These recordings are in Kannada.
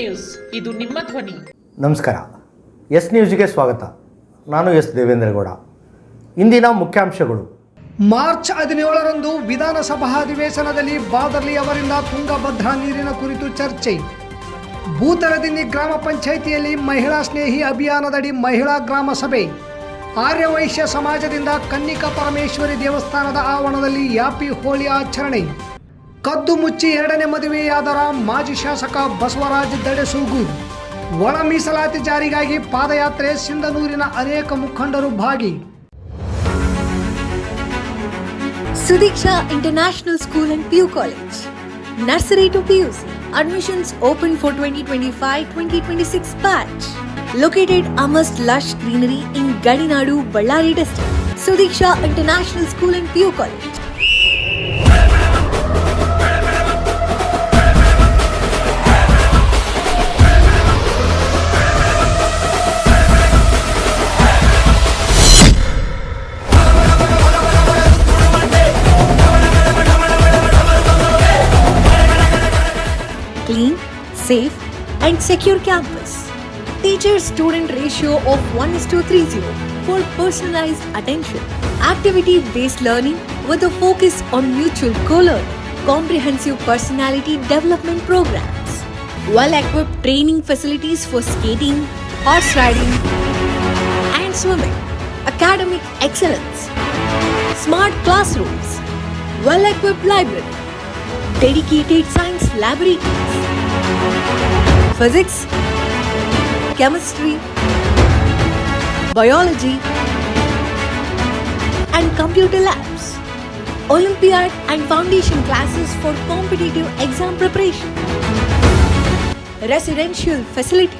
ನ್ಯೂಸ್. ಇದು ನಿಮ್ಮ ಧ್ವನಿ. ನಮಸ್ಕಾರ. ಎಸ್ ನ್ಯೂಸ್ಗೆ ಸ್ವಾಗತ. ನಾನು ಎಸ್ ದೇವೇಂದ್ರಗೌಡ. ಇಂದಿನ ಮುಖ್ಯಾಂಶಗಳು. ಮಾರ್ಚ್ ಹದಿನೇಳರಂದು ವಿಧಾನಸಭಾ ಅಧಿವೇಶನದಲ್ಲಿ ಬಾದರ್ಲಿ ಅವರಿಂದ ತುಂಗಭದ್ರಾ ನೀರಿನ ಕುರಿತು ಚರ್ಚೆ. ಭೂತರದಿನ್ನಿ ಗ್ರಾಮ ಪಂಚಾಯಿತಿಯಲ್ಲಿ ಮಹಿಳಾ ಸ್ನೇಹಿ ಅಭಿಯಾನದಡಿ ಮಹಿಳಾ ಗ್ರಾಮ ಸಭೆ. ಆರ್ಯವೈಶ್ಯ ಸಮಾಜದಿಂದ ಕನ್ನಿಕಾ ಪರಮೇಶ್ವರಿ ದೇವಸ್ಥಾನದ ಆವರಣದಲ್ಲಿ ಯಾಪಿ ಹೋಳಿ ಆಚರಣೆ. ಕದ್ದು ಮುಚ್ಚಿ ಎರಡನೇ ಮದುವೆಯಾದರ ಮಾಜಿ ಶಾಸಕ ಬಸವರಾಜ್ ದಡೆಸೂಗು ಒಳ ಮೀಸಲಾತಿ ಜಾರಿಗಾಗಿ ಪಾದಯಾತ್ರೆ ಸಿಂಧನೂರಿನ ಅನೇಕ ಮುಖಂಡರು ಭಾಗಿ. Sudeeksha international school and PU college. Nursery to PUC. Admissions open for twenty twenty five twenty twenty six batch located amidst lush greenery in ಗಡಿನಾಡು Ballari district Sudeeksha international school and PU college safe, and secure campus. Teacher-student ratio of 1 is to 30 for personalized attention. Activity-based learning with a focus on mutual co-learning. Comprehensive personality development programs. Well-equipped training facilities for skating, horse riding, and swimming. Academic excellence. Smart classrooms. Well-equipped library dedicated science laboratories, physics, chemistry, biology, and computer labs, Olympiad and foundation classes for competitive exam preparation, residential facilities,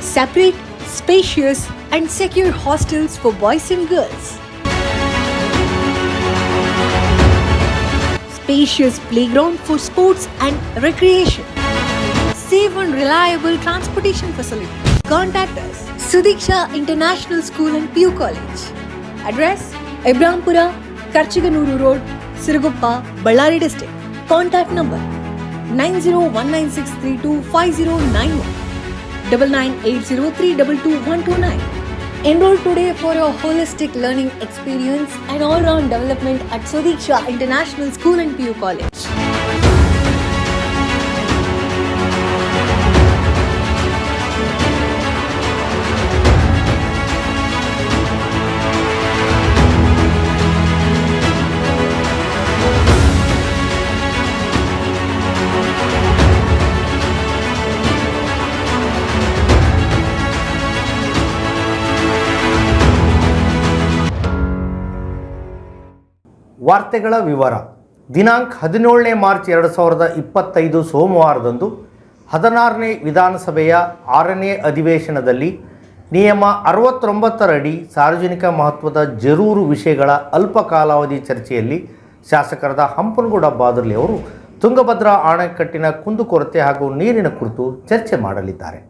separate, spacious, and secure hostels for boys and girls. Spacious playground for sports and recreation. Safe and reliable transportation facilities. Contact us. Sudiksha International School and PU College. Address Ibrahimpura, Karchiganuru Road, Siruguppa, Ballari District. Contact number 9019632591 9980322129. Enroll today for your holistic learning experience and all-round development at Sodiksha International School and PU College. ವಾರ್ತೆಗಳ ವಿವರ. ದಿನಾಂಕ ಹದಿನೇಳನೇ ಮಾರ್ಚ್ ಎರಡು ಸಾವಿರದ ಇಪ್ಪತ್ತೈದು ಸೋಮವಾರದಂದು ಹದಿನಾರನೇ ವಿಧಾನಸಭೆಯ ಆರನೇ ಅಧಿವೇಶನದಲ್ಲಿ ನಿಯಮ ಅರವತ್ತೊಂಬತ್ತರಡಿ ಸಾರ್ವಜನಿಕ ಮಹತ್ವದ ಜರೂರು ವಿಷಯಗಳ ಅಲ್ಪ ಕಾಲಾವಧಿ ಚರ್ಚೆಯಲ್ಲಿ ಶಾಸಕರಾದ ಹಂಪನಗೌಡ ಬಾದರ್ಲಿ ಅವರು ತುಂಗಭದ್ರಾ ಅಣೆಕಟ್ಟಿನ ಕುಂದುಕೊರತೆ ಹಾಗೂ ನೀರಿನ ಕುರಿತು ಚರ್ಚೆ ಮಾಡಲಿದ್ದಾರೆ.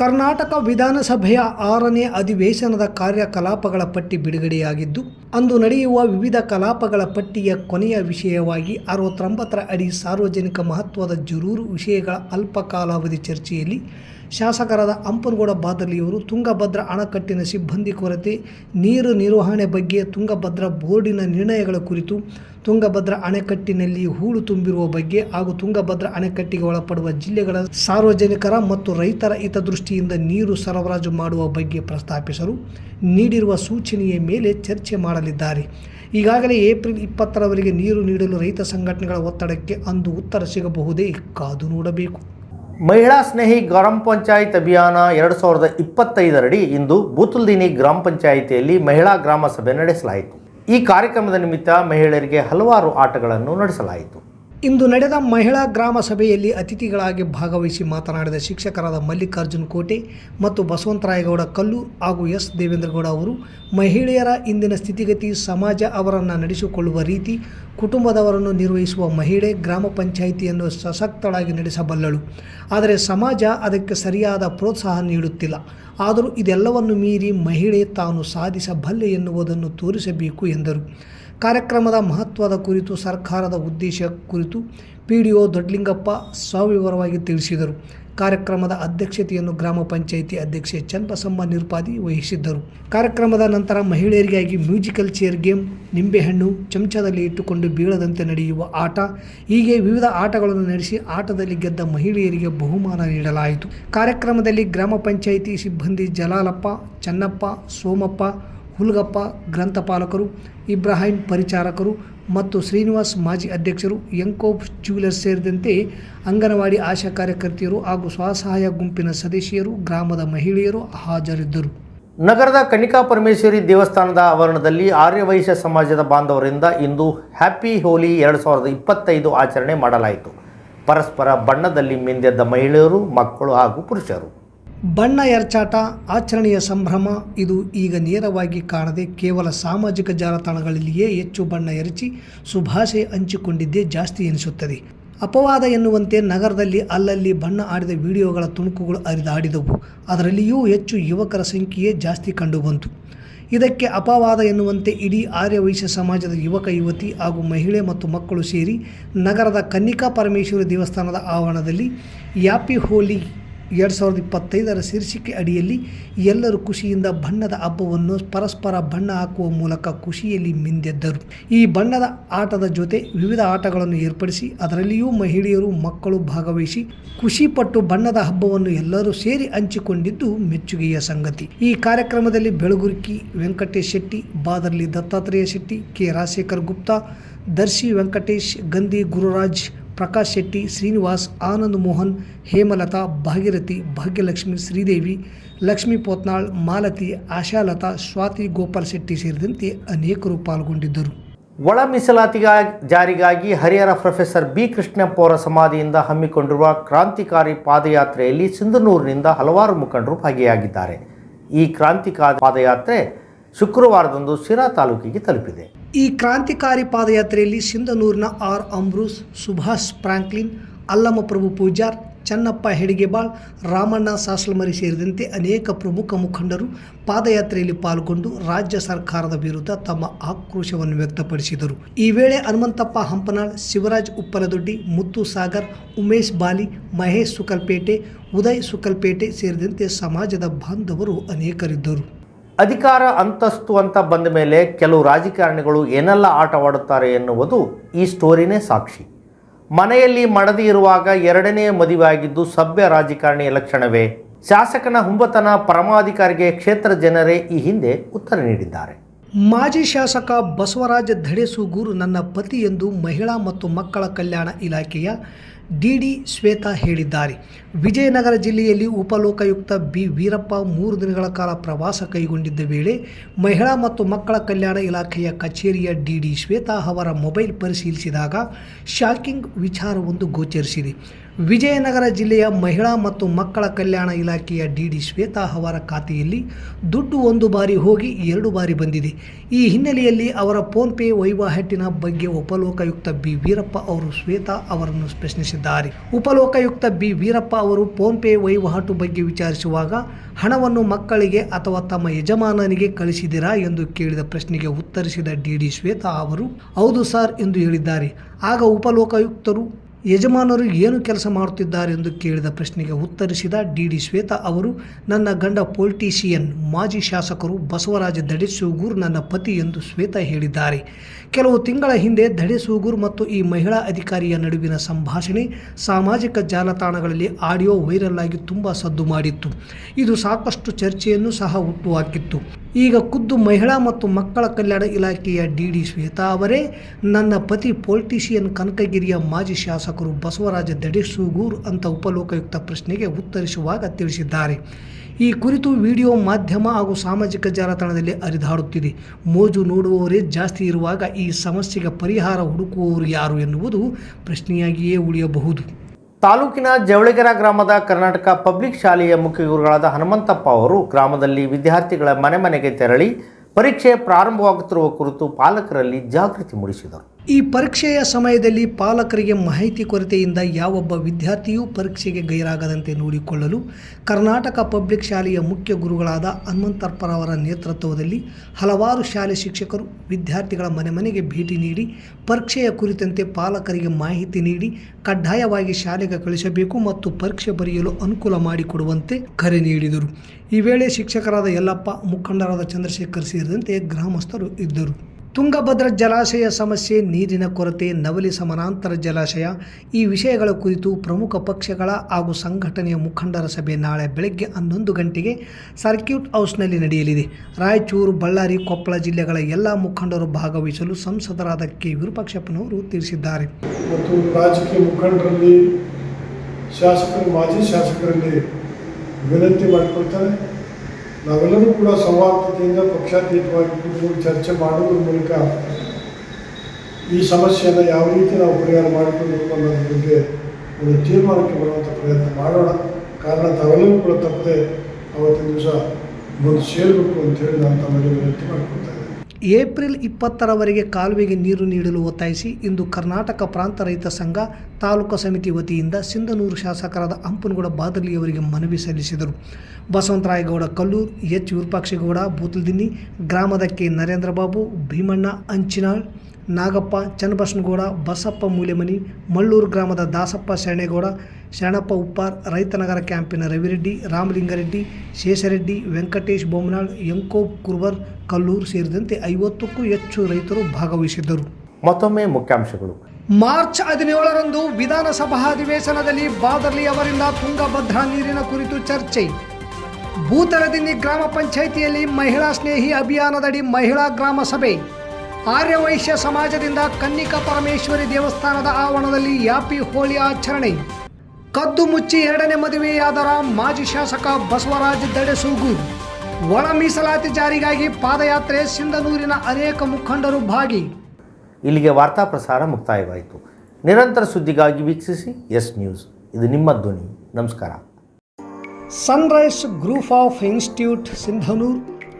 ಕರ್ನಾಟಕ ವಿಧಾನಸಭೆಯ ಆರನೇ ಅಧಿವೇಶನದ ಕಾರ್ಯಕಲಾಪಗಳ ಪಟ್ಟಿ ಬಿಡುಗಡೆಯಾಗಿದ್ದು, ಅಂದು ನಡೆಯುವ ವಿವಿಧ ಕಲಾಪಗಳ ಪಟ್ಟಿಯ ಕೊನೆಯ ವಿಷಯವಾಗಿ ಅರವತ್ತೊಂಬತ್ತರ ಅಡಿ ಸಾರ್ವಜನಿಕ ಮಹತ್ವದ ಜರೂರು ವಿಷಯಗಳ ಅಲ್ಪ ಕಾಲಾವಧಿ ಚರ್ಚೆಯಲ್ಲಿ ಶಾಸಕರಾದ ಅಂಪನಗೌಡ ಬಾದಲಿಯವರು ತುಂಗಭದ್ರ ಅಣೆಕಟ್ಟಿನ ಸಿಬ್ಬಂದಿ ಕೊರತೆ, ನೀರು ನಿರ್ವಹಣೆ ಬಗ್ಗೆ ತುಂಗಭದ್ರಾ ಬೋರ್ಡಿನ ನಿರ್ಣಯಗಳ ಕುರಿತು ತುಂಗಭದ್ರಾ ಅಣೆಕಟ್ಟಿನಲ್ಲಿ ಹೂಳು ತುಂಬಿರುವ ಬಗ್ಗೆ ಹಾಗೂ ತುಂಗಭದ್ರಾ ಅಣೆಕಟ್ಟಿಗೆ ಒಳಪಡುವ ಜಿಲ್ಲೆಗಳ ಸಾರ್ವಜನಿಕರ ಮತ್ತು ರೈತರ ಹಿತದೃಷ್ಟಿಯಿಂದ ನೀರು ಸರಬರಾಜು ಮಾಡುವ ಬಗ್ಗೆ ಪ್ರಸ್ತಾಪಿಸಲು ನೀಡಿರುವ ಸೂಚನೆಯ ಮೇಲೆ ಚರ್ಚೆ ಮಾಡಲಿದ್ದಾರೆ. ಈಗಾಗಲೇ ಏಪ್ರಿಲ್ ಇಪ್ಪತ್ತರವರೆಗೆ ನೀರು ನೀಡಲು ರೈತ ಸಂಘಟನೆಗಳ ಒತ್ತಡಕ್ಕೆ ಅಂದು ಉತ್ತರ ಸಿಗಬಹುದೇ ಕಾದು ನೋಡಬೇಕು. ಮಹಿಳಾ ಸ್ನೇಹಿ ಗ್ರಾಮ ಪಂಚಾಯತ್ ಅಭಿಯಾನ ಎರಡು ಸಾವಿರದ ಇಪ್ಪತ್ತೈದರಡಿ ಇಂದು ಬೂತುಲ್ದೀನಿ ಗ್ರಾಮ ಪಂಚಾಯಿತಿಯಲ್ಲಿ ಮಹಿಳಾ ಗ್ರಾಮ ಸಭೆ ನಡೆಸಲಾಯಿತು. ಈ ಕಾರ್ಯಕ್ರಮದ ನಿಮಿತ್ತ ಮಹಿಳೆಯರಿಗೆ ಹಲವಾರು ಆಟಗಳನ್ನು ನಡೆಸಲಾಯಿತು. ಇಂದು ನಡೆದ ಮಹಿಳಾ ಗ್ರಾಮ ಸಭೆಯಲ್ಲಿ ಅತಿಥಿಗಳಾಗಿ ಭಾಗವಹಿಸಿ ಮಾತನಾಡಿದ ಶಿಕ್ಷಕರಾದ ಮಲ್ಲಿಕಾರ್ಜುನ್ ಕೋಟೆ ಮತ್ತು ಬಸವಂತರಾಯಗೌಡ ಕಲ್ಲು ಹಾಗೂ ಎಸ್ ದೇವೇಂದ್ರಗೌಡ ಅವರು, ಮಹಿಳೆಯರ ಇಂದಿನ ಸ್ಥಿತಿಗತಿ, ಸಮಾಜ ಅವರನ್ನು ನಡೆಸಿಕೊಳ್ಳುವ ರೀತಿ, ಕುಟುಂಬದವರನ್ನು ನಿರ್ವಹಿಸುವ ಮಹಿಳೆ ಗ್ರಾಮ ಪಂಚಾಯಿತಿಯನ್ನು ಸಶಕ್ತಳಾಗಿ ನಡೆಸಬಲ್ಲಳು. ಆದರೆ ಸಮಾಜ ಅದಕ್ಕೆ ಸರಿಯಾದ ಪ್ರೋತ್ಸಾಹ ನೀಡುತ್ತಿಲ್ಲ. ಆದರೂ ಇದೆಲ್ಲವನ್ನು ಮೀರಿ ಮಹಿಳೆ ತಾನು ಸಾಧಿಸಬಲ್ಲೆ ಎನ್ನುವುದನ್ನು ತೋರಿಸಬೇಕು ಎಂದರು. ಕಾರ್ಯಕ್ರಮದ ಮಹತ್ವದ ಕುರಿತು, ಸರ್ಕಾರದ ಉದ್ದೇಶ ಕುರಿತು ಪಿ ಡಿ ಒ ದೊಡ್ಡಲಿಂಗಪ್ಪ ಸವಿವರವಾಗಿ ತಿಳಿಸಿದರು. ಕಾರ್ಯಕ್ರಮದ ಅಧ್ಯಕ್ಷತೆಯನ್ನು ಗ್ರಾಮ ಪಂಚಾಯಿತಿ ಅಧ್ಯಕ್ಷೆ ಚನ್ನಬಸಮ್ಮ ನಿರ್ಪಾದಿ ವಹಿಸಿದ್ದರು. ಕಾರ್ಯಕ್ರಮದ ನಂತರ ಮಹಿಳೆಯರಿಗಾಗಿ ಮ್ಯೂಸಿಕಲ್ ಚೇರ್ ಗೇಮ್, ನಿಂಬೆಹಣ್ಣು, ಚಮಚದಲ್ಲಿ ಇಟ್ಟುಕೊಂಡು ಬೀಳದಂತೆ ನಡೆಯುವ ಆಟ, ಹೀಗೆ ವಿವಿಧ ಆಟಗಳನ್ನು ನಡೆಸಿ ಆಟದಲ್ಲಿ ಗೆದ್ದ ಮಹಿಳೆಯರಿಗೆ ಬಹುಮಾನ ನೀಡಲಾಯಿತು. ಕಾರ್ಯಕ್ರಮದಲ್ಲಿ ಗ್ರಾಮ ಪಂಚಾಯಿತಿ ಸಿಬ್ಬಂದಿ ಜಲಾಲಪ್ಪ, ಚನ್ನಪ್ಪ, ಸೋಮಪ್ಪ ಹುಲ್ಗಪ್ಪ, ಗ್ರಂಥಪಾಲಕರು, ಇಬ್ರಾಹಿಂ ಪರಿಚಾರಕರು ಮತ್ತು ಶ್ರೀನಿವಾಸ್ ಮಾಜಿ ಅಧ್ಯಕ್ಷರು ಯಂಕೋಪ್ ಜ್ಯುವೆಲರ್ಸ್ ಸೇರಿದಂತೆ ಅಂಗನವಾಡಿ ಆಶಾ ಕಾರ್ಯಕರ್ತೆಯರು ಹಾಗೂ ಸ್ವಸಹಾಯ ಗುಂಪಿನ ಸದಸ್ಯರು, ಗ್ರಾಮದ ಮಹಿಳೆಯರು ಹಾಜರಿದ್ದರು. ನಗರದ ಕನಿಕಾ ಪರಮೇಶ್ವರಿ ದೇವಸ್ಥಾನದ ಆವರಣದಲ್ಲಿ ಆರ್ಯವೈಶ್ಯ ಸಮಾಜದ ಬಾಂಧವರಿಂದ ಇಂದು ಹ್ಯಾಪಿ ಹೋಲಿ ಎರಡು ಸಾವಿರದ ಇಪ್ಪತ್ತೈದು ಆಚರಣೆ ಮಾಡಲಾಯಿತು. ಪರಸ್ಪರ ಬಣ್ಣದಲ್ಲಿ ಮಿಂದೆದ್ದ ಮಹಿಳೆಯರು, ಮಕ್ಕಳು ಹಾಗೂ ಪುರುಷರು. ಬಣ್ಣ ಎರ್ಚಾಟ, ಆಚರಣೆಯ ಸಂಭ್ರಮ, ಇದು ಈಗ ನೇರವಾಗಿ ಕಾಣದೆ ಕೇವಲ ಸಾಮಾಜಿಕ ಜಾಲತಾಣಗಳಲ್ಲಿಯೇ ಹೆಚ್ಚು ಬಣ್ಣ ಎರಚಿ ಸುಭಾಷೆ ಹಂಚಿಕೊಂಡಿದ್ದೇ ಜಾಸ್ತಿ ಎನಿಸುತ್ತದೆ. ಅಪವಾದ ಎನ್ನುವಂತೆ ನಗರದಲ್ಲಿ ಅಲ್ಲಲ್ಲಿ ಬಣ್ಣ ಆಡಿದ ವಿಡಿಯೋಗಳ ತುಣುಕುಗಳು ಹರಿದಾಡಿದವು ಅದರಲ್ಲಿಯೂ ಹೆಚ್ಚು ಯುವಕರ ಸಂಖ್ಯೆಯೇ ಜಾಸ್ತಿ ಕಂಡುಬಂತು. ಇದಕ್ಕೆ ಅಪವಾದ ಎನ್ನುವಂತೆ ಇಡೀ ಆರ್ಯವೈಶ್ಯ ಸಮಾಜದ ಯುವಕ, ಯುವತಿ ಹಾಗೂ ಮಹಿಳೆ ಮತ್ತು ಮಕ್ಕಳು ಸೇರಿ ನಗರದ ಕನ್ನಿಕಾ ಪರಮೇಶ್ವರಿ ದೇವಸ್ಥಾನದ ಆವರಣದಲ್ಲಿ ಯಾಪಿ ಹೋಲಿ ಎರಡು ಸಾವಿರದ ಇಪ್ಪತ್ತೈದರ ಶೀರ್ಷಿಕೆ ಅಡಿಯಲ್ಲಿ ಎಲ್ಲರೂ ಖುಷಿಯಿಂದ ಬಣ್ಣದ ಹಬ್ಬವನ್ನು ಪರಸ್ಪರ ಬಣ್ಣ ಹಾಕುವ ಮೂಲಕ ಖುಷಿಯಲ್ಲಿ ಮಿಂದೆದ್ದರು. ಈ ಬಣ್ಣದ ಆಟದ ಜೊತೆ ವಿವಿಧ ಆಟಗಳನ್ನು ಏರ್ಪಡಿಸಿ, ಅದರಲ್ಲಿಯೂ ಮಹಿಳೆಯರು, ಮಕ್ಕಳು ಭಾಗವಹಿಸಿ ಖುಷಿಪಟ್ಟು ಬಣ್ಣದ ಹಬ್ಬವನ್ನು ಎಲ್ಲರೂ ಸೇರಿ ಹಂಚಿಕೊಂಡಿದ್ದು ಮೆಚ್ಚುಗೆಯ ಸಂಗತಿ. ಈ ಕಾರ್ಯಕ್ರಮದಲ್ಲಿ ಬೆಳಗುರ್ಕಿ, ವೆಂಕಟೇಶ್ ಶೆಟ್ಟಿ, ಬಾದರ್ಲಿ ದತ್ತಾತ್ರೇಯ ಶೆಟ್ಟಿ, ಕೆ ರಾಜಶೇಖರ್ ಗುಪ್ತಾ, ದರ್ಶಿ ವೆಂಕಟೇಶ್, ಗಂಧಿ ಗುರುರಾಜ್ ಪ್ರಕಾಶ್ ಶೆಟ್ಟಿ, ಶ್ರೀನಿವಾಸ್, ಆನಂದ್ ಮೋಹನ್, ಹೇಮಲತಾ, ಭಾಗೀರಥಿ, ಭಾಗ್ಯಲಕ್ಷ್ಮಿ, ಶ್ರೀದೇವಿ, ಲಕ್ಷ್ಮೀ ಪೋತ್ನಾಳ್, ಮಾಲತಿ, ಆಶಾಲತಾ, ಸ್ವಾತಿ, ಗೋಪಾಲ್ ಶೆಟ್ಟಿ ಸೇರಿದಂತೆ ಅನೇಕರು ಪಾಲ್ಗೊಂಡಿದ್ದರು. ಒಳ ಮೀಸಲಾತಿಗಾಗಿ ಜಾರಿಗಾಗಿ ಹರಿಹರ ಪ್ರೊಫೆಸರ್ ಬಿ ಕೃಷ್ಣಪ್ಪ ಅವರ ಸಮಾಧಿಯಿಂದ ಹಮ್ಮಿಕೊಂಡಿರುವ ಕ್ರಾಂತಿಕಾರಿ ಪಾದಯಾತ್ರೆಯಲ್ಲಿ ಸಿಂಧನೂರಿನಿಂದ ಹಲವಾರು ಮುಖಂಡರು ಭಾಗಿಯಾಗಿದ್ದಾರೆ. ಈ ಕ್ರಾಂತಿಕಾರಿ ಪಾದಯಾತ್ರೆ ಶುಕ್ರವಾರದಂದು ಶಿರಾ ತಾಲೂಕಿಗೆ ತಲುಪಿದೆ. ಈ ಕ್ರಾಂತಿಕಾರಿ ಪಾದಯಾತ್ರೆಯಲ್ಲಿ ಸಿಂಧನೂರಿನ R Ambrose Subhash Franklin Allamaprabhu Pujar, Channappa Hedigebal, Ramanna Saslamari ಸೇರಿದಂತೆ ಅನೇಕ ಪ್ರಮುಖ ಮುಖಂಡರು ಪಾದಯಾತ್ರೆಯಲ್ಲಿ ಪಾಲ್ಗೊಂಡು ರಾಜ್ಯ ಸರ್ಕಾರದ ವಿರುದ್ಧ ತಮ್ಮ ಆಕ್ರೋಶವನ್ನು ವ್ಯಕ್ತಪಡಿಸಿದರು. ಈ ವೇಳೆ ಹನುಮಂತಪ್ಪ ಹಂಪನಾಳ್, ಶಿವರಾಜ್ ಉಪ್ಪಲದೊಡ್ಡಿ, ಮುತ್ತು ಸಾಗರ್, ಉಮೇಶ್ ಬಾಲಿ, ಮಹೇಶ್ ಸುಕಲ್ಪೇಟೆ, ಉದಯ್ ಸುಕಲ್ಪೇಟೆ ಸೇರಿದಂತೆ ಸಮಾಜದ ಬಾಂಧವರು ಅನೇಕರಿದ್ದರು. ಅಧಿಕಾರ ಅಂತಸ್ತು ಅಂತ ಬಂದ ಮೇಲೆ ಕೆಲವು ರಾಜಕಾರಣಿಗಳು ಏನೆಲ್ಲ ಆಟವಾಡುತ್ತಾರೆ ಎನ್ನುವುದು ಈ ಸ್ಟೋರಿನೇ ಸಾಕ್ಷಿ. ಮನೆಯಲ್ಲಿ ಮಡದಿ ಇರುವಾಗ ಎರಡನೇ ಮದುವೆಯಾಗಿದ್ದು ಸಭ್ಯ ರಾಜಕಾರಣಿಯ ಲಕ್ಷಣವೇ. ಶಾಸಕನ ಹುಂಬತನ ಪರಮಾಧಿಕಾರಿಗೆ ಕ್ಷೇತ್ರ ಜನರೇ ಈ ಹಿಂದೆ ಉತ್ತರ ನೀಡಿದ್ದಾರೆ. ಮಾಜಿ ಶಾಸಕ ಬಸವರಾಜ ಧಡೆಸೂಗೂರು ನನ್ನ ಪತಿ ಎಂದು ಮಹಿಳಾ ಮತ್ತು ಮಕ್ಕಳ ಕಲ್ಯಾಣ ಇಲಾಖೆಯ ಡಿಡಿ ಶ್ವೇತಾ ಹೇಳಿದ್ದಾರೆ. ವಿಜಯನಗರ ಜಿಲ್ಲೆಯಲ್ಲಿ ಉಪಲೋಕಾಯುಕ್ತ ಬಿ ವೀರಪ್ಪ ಮೂರು ದಿನಗಳ ಕಾಲ ಪ್ರವಾಸ ಕೈಗೊಂಡಿದ್ದ ವೇಳೆ ಮಹಿಳಾ ಮತ್ತು ಮಕ್ಕಳ ಕಲ್ಯಾಣ ಇಲಾಖೆಯ ಕಚೇರಿಯ ಡಿಡಿ ಶ್ವೇತಾ ಅವರ ಮೊಬೈಲ್ ಪರಿಶೀಲಿಸಿದಾಗ ಶಾಕಿಂಗ್ ವಿಚಾರವೊಂದು ಗೋಚರಿಸಿದೆ. ವಿಜಯನಗರ ಜಿಲ್ಲೆಯ ಮಹಿಳಾ ಮತ್ತು ಮಕ್ಕಳ ಕಲ್ಯಾಣ ಇಲಾಖೆಯ ಡಿಡಿ ಶ್ವೇತಾ ಅವರ ಖಾತೆಯಲ್ಲಿ ದುಡ್ಡು ಒಂದು ಬಾರಿ ಹೋಗಿ ಎರಡು ಬಾರಿ ಬಂದಿದೆ. ಈ ಹಿನ್ನೆಲೆಯಲ್ಲಿ ಅವರ ಫೋನ್ಪೇ ವಹಿವಾಟಿನ ಬಗ್ಗೆ ಉಪಲೋಕಾಯುಕ್ತ ಬಿ ವೀರಪ್ಪ ಅವರು ಶ್ವೇತಾ ಅವರನ್ನು ಪ್ರಶ್ನಿಸಿದ್ದಾರೆ. ಉಪಲೋಕಾಯುಕ್ತ ಬಿ ವೀರಪ್ಪ ಅವರು ಫೋನ್ಪೇ ವಹಿವಾಟು ಬಗ್ಗೆ ವಿಚಾರಿಸುವಾಗ, ಹಣವನ್ನು ಮಕ್ಕಳಿಗೆ ಅಥವಾ ತಮ್ಮ ಯಜಮಾನನಿಗೆ ಕಳಿಸಿದಿರಾ ಎಂದು ಕೇಳಿದ ಪ್ರಶ್ನೆಗೆ ಉತ್ತರಿಸಿದ ಡಿಡಿ ಶ್ವೇತಾ ಅವರು, ಹೌದು ಸರ್ ಎಂದು ಹೇಳಿದ್ದಾರೆ. ಆಗ ಉಪಲೋಕಾಯುಕ್ತರು ಯಜಮಾನರು ಏನು ಕೆಲಸ ಮಾಡುತ್ತಿದ್ದಾರೆ ಎಂದು ಕೇಳಿದ ಪ್ರಶ್ನೆಗೆ ಉತ್ತರಿಸಿದ ಡಿ ಡಿ ಶ್ವೇತಾ ಅವರು, ನನ್ನ ಗಂಡ ಪೊಲಿಟೀಷಿಯನ್, ಮಾಜಿ ಶಾಸಕರು ಬಸವರಾಜ ದಡೆಸೂಗೂರ್ ನನ್ನ ಪತಿ ಎಂದು ಶ್ವೇತಾ ಹೇಳಿದ್ದಾರೆ. ಕೆಲವು ತಿಂಗಳ ಹಿಂದೆ ದಡೆಸೂಗೂರ್ ಮತ್ತು ಈ ಮಹಿಳಾ ಅಧಿಕಾರಿಯ ನಡುವಿನ ಸಂಭಾಷಣೆ ಸಾಮಾಜಿಕ ಜಾಲತಾಣಗಳಲ್ಲಿ ಆಡಿಯೋ ವೈರಲ್ ಆಗಿ ತುಂಬ ಸದ್ದು ಮಾಡಿತ್ತು. ಇದು ಸಾಕಷ್ಟು ಚರ್ಚೆಯನ್ನು ಸಹ ಹುಟ್ಟುಹಾಕಿತ್ತು ಈಗ ಖುದ್ದು ಮಹಿಳಾ ಮತ್ತು ಮಕ್ಕಳ ಕಲ್ಯಾಣ ಇಲಾಖೆಯ ಡಿ ಡಿ ಶ್ವೇತಾ ಅವರೇ, ನನ್ನ ಪತಿ ಪೊಲಿಟಿಷಿಯನ್ ಕನಕಗಿರಿಯ ಮಾಜಿ ಶಾಸಕರು ಬಸವರಾಜ ದಡಿಸೂಗೂರ್ ಅಂತ ಉಪಲೋಕಾಯುಕ್ತ ಪ್ರಶ್ನೆಗೆ ಉತ್ತರಿಸುವಾಗ ತಿಳಿಸಿದ್ದಾರೆ. ಈ ಕುರಿತು ವಿಡಿಯೋ ಮಾಧ್ಯಮ ಹಾಗೂ ಸಾಮಾಜಿಕ ಜಾಲತಾಣದಲ್ಲಿ ಹರಿದಾಡುತ್ತಿದೆ. ಮೋಜು ನೋಡುವವರೇ ಜಾಸ್ತಿ ಇರುವಾಗ ಈ ಸಮಸ್ಯೆಗೆ ಪರಿಹಾರ ಹುಡುಕುವವರು ಯಾರು ಎನ್ನುವುದು ಪ್ರಶ್ನೆಯಾಗಿಯೇ ಉಳಿಯಬಹುದು. ತಾಲೂಕಿನ ಜವಳಿಗೆರ ಗ್ರಾಮದ ಕರ್ನಾಟಕ ಪಬ್ಲಿಕ್ ಶಾಲೆಯ ಮುಖ್ಯ ಗುರುಗಳಾದ ಹನುಮಂತಪ್ಪ ಅವರು ಗ್ರಾಮದಲ್ಲಿ ವಿದ್ಯಾರ್ಥಿಗಳ ಮನೆ ಮನೆಗೆ ತೆರಳಿ ಪರೀಕ್ಷೆ ಪ್ರಾರಂಭವಾಗುತ್ತಿರುವ ಕುರಿತು ಪಾಲಕರಲ್ಲಿ ಜಾಗೃತಿ ಮೂಡಿಸಿದರು. ಈ ಪರೀಕ್ಷೆಯ ಸಮಯದಲ್ಲಿ ಪಾಲಕರಿಗೆ ಮಾಹಿತಿ ಕೊರತೆಯಿಂದ ಯಾವೊಬ್ಬ ವಿದ್ಯಾರ್ಥಿಯೂ ಪರೀಕ್ಷೆಗೆ ಗೈರಾಗದಂತೆ ನೋಡಿಕೊಳ್ಳಲು ಕರ್ನಾಟಕ ಪಬ್ಲಿಕ್ ಶಾಲೆಯ ಮುಖ್ಯ ಗುರುಗಳಾದ ಹನುಮಂತರ್ಪರವರ ನೇತೃತ್ವದಲ್ಲಿ ಹಲವಾರು ಶಾಲೆ ಶಿಕ್ಷಕರು ವಿದ್ಯಾರ್ಥಿಗಳ ಮನೆ ಮನೆಗೆ ಭೇಟಿ ನೀಡಿ ಪರೀಕ್ಷೆಯ ಕುರಿತಂತೆ ಪಾಲಕರಿಗೆ ಮಾಹಿತಿ ನೀಡಿ ಕಡ್ಡಾಯವಾಗಿ ಶಾಲೆಗೆ ಕಳಿಸಬೇಕು ಮತ್ತು ಪರೀಕ್ಷೆ ಬರೆಯಲು ಅನುಕೂಲ ಮಾಡಿಕೊಡುವಂತೆ ಕರೆ ನೀಡಿದರು. ಈ ವೇಳೆ ಶಿಕ್ಷಕರಾದ ಯಲ್ಲಪ್ಪ, ಮುಖಂಡರಾದ ಚಂದ್ರಶೇಖರ್ ಸೇರಿದಂತೆ ಗ್ರಾಮಸ್ಥರು ಇದ್ದರು. ತುಂಗಭದ್ರಾ ಜಲಾಶಯ ಸಮಸ್ಯೆ, ನೀರಿನ ಕೊರತೆ, ನವಲಿ ಸಮಾನಾಂತರ ಜಲಾಶಯ ಈ ವಿಷಯಗಳ ಕುರಿತು ಪ್ರಮುಖ ಪಕ್ಷಗಳ ಹಾಗೂ ಸಂಘಟನೆಯ ಮುಖಂಡರ ಸಭೆ ನಾಳೆ ಬೆಳಗ್ಗೆ ಹನ್ನೊಂದು ಗಂಟೆಗೆ ಸರ್ಕ್ಯೂಟ್ ಹೌಸ್ನಲ್ಲಿ ನಡೆಯಲಿದೆ. ರಾಯಚೂರು, ಬಳ್ಳಾರಿ, ಕೊಪ್ಪಳ ಜಿಲ್ಲೆಗಳ ಎಲ್ಲ ಮುಖಂಡರು ಭಾಗವಹಿಸಲು ಸಂಸದರಾದ ಕೆ. ವಿರೂಪಾಕ್ಷಪ್ಪನವರು ತಿಳಿಸಿದ್ದಾರೆ. ಮತ್ತು ರಾಜಕೀಯ ಮುಖಂಡರಲ್ಲಿ ಶಾಸಕರು, ಮಾಜಿ ಶಾಸಕರಲ್ಲಿ ವಿನಂತಿ ಮಾಡಿಕೊಳ್ತಾರೆ ನಾವೆಲ್ಲರೂ ಕೂಡ ಸೌಹಾರ್ದತೆಯಿಂದ ಪಕ್ಷಾತೀತವಾಗಿ ಕೂತ್ಕೊಂಡು ಚರ್ಚೆ ಮಾಡೋದ್ರ ಮೂಲಕ ಈ ಸಮಸ್ಯೆಯನ್ನು ಯಾವ ರೀತಿ ನಾವು ಪರಿಹಾರ ಮಾಡಿಕೊಳ್ಬೇಕು ಅನ್ನೋದ್ರ ಬಗ್ಗೆ ಒಂದು ತೀರ್ಮಾನಕ್ಕೆ ಬರುವಂಥ ಪ್ರಯತ್ನ ಮಾಡೋಣ. ಕಾರಣ ತಾವೆಲ್ಲರೂ ಕೂಡ ತಪ್ಪದೆ ಅವತ್ತಿನ ದಿವಸ ಬಂದು ಸೇರಬೇಕು ಅಂತೇಳಿ ನಾನು ತಮ್ಮಲ್ಲಿ ವಿನಂತಿ ಮಾಡಿಕೊಳ್ತಾ ಏಪ್ರಿಲ್ ಇಪ್ಪತ್ತರವರೆಗೆ ಕಾಲುವೆಗೆ ನೀರು ನೀಡಲು ಒತ್ತಾಯಿಸಿ ಇಂದು ಕರ್ನಾಟಕ ಪ್ರಾಂತ ರೈತ ಸಂಘ ತಾಲೂಕು ಸಮಿತಿ ವತಿಯಿಂದ ಸಿಂಧನೂರು ಶಾಸಕರಾದ ಹಂಪನಗೌಡ ಬಾದರ್ಲಿಯವರಿಗೆ ಮನವಿ ಸಲ್ಲಿಸಿದರು. ಬಸವಂತರಾಯಗೌಡ ಕಲ್ಲೂರ್, ಎಚ್ ವಿರೂಪಾಕ್ಷಗೌಡ ಬೂತಲ್ದಿನ್ನಿ ಗ್ರಾಮದ ಕೆ ನರೇಂದ್ರ ಬಾಬು, ಭೀಮಣ್ಣ, ಅಂಚಿನಾಳ್ ನಾಗಪ್ಪ ಚನ್ನಬಸನಗೌಡ ಬಸಪ್ಪ ಮೂಲೆಮನಿ ಮಳ್ಳೂರು ಗ್ರಾಮದ ದಾಸಪ್ಪ ಶರಣೇಗೌಡ ಶರಣಪ್ಪ ಉಪ್ಪಾರ್ ರೈತನಗರ ಕ್ಯಾಂಪಿನ ರವಿರೆಡ್ಡಿ ರಾಮಲಿಂಗಾರೆಡ್ಡಿ ಶೇಷರೆಡ್ಡಿ ವೆಂಕಟೇಶ್ ಬೊಮ್ಮನಾಳ್ ಯಂಕೋಬ್ ಕುರ್ವರ್ ಕಲ್ಲೂರು ಸೇರಿದಂತೆ ಐವತ್ತಕ್ಕೂ ಹೆಚ್ಚು ರೈತರು ಭಾಗವಹಿಸಿದ್ದರು. ಮತ್ತೊಮ್ಮೆ ಮುಖ್ಯಾಂಶಗಳು. ಮಾರ್ಚ್ ಹದಿನೇಳರಂದು ವಿಧಾನಸಭಾ ಅಧಿವೇಶನದಲ್ಲಿ ಬಾದರ್ಲಿ ಅವರಿಂದ ತುಂಗಭದ್ರಾ ನೀರಿನ ಕುರಿತು ಚರ್ಚೆ. ಭೂತರದಿನ್ನಿ ಗ್ರಾಮ ಪಂಚಾಯಿತಿಯಲ್ಲಿ ಮಹಿಳಾ ಸ್ನೇಹಿ ಅಭಿಯಾನದಡಿ ಮಹಿಳಾ ಗ್ರಾಮ ಸಭೆ. ಆರ್ಯವೈಶ್ಯ ಸಮಾಜದಿಂದ ಕನ್ನಿಕಾ ಪರಮೇಶ್ವರಿ ದೇವಸ್ಥಾನದ ಆವರಣದಲ್ಲಿ ಯಾಪಿ ಹೋಳಿ ಆಚರಣೆ. ಕದ್ದು ಮುಚ್ಚಿ ಎರಡನೇ ಮದುವೆಯಾದರ ಮಾಜಿ ಶಾಸಕ ಬಸವರಾಜ ದಡೆಸೂಗು. ಒಳ ಮೀಸಲಾತಿ ಜಾರಿಗಾಗಿ ಪಾದಯಾತ್ರೆ ಸಿಂಧನೂರಿನ ಅನೇಕ ಮುಖಂಡರು ಭಾಗಿ. ಇಲ್ಲಿಗೆ ವಾರ್ತಾ ಪ್ರಸಾರ ಮುಕ್ತಾಯವಾಯಿತು. ನಿರಂತರ ಸುದ್ದಿಗಾಗಿ ವೀಕ್ಷಿಸಿ ಎಸ್ ನ್ಯೂಸ್. ಇದು ನಿಮ್ಮ ಧ್ವನಿ. ನಮಸ್ಕಾರ. Sunrise group of institute Sindhanur.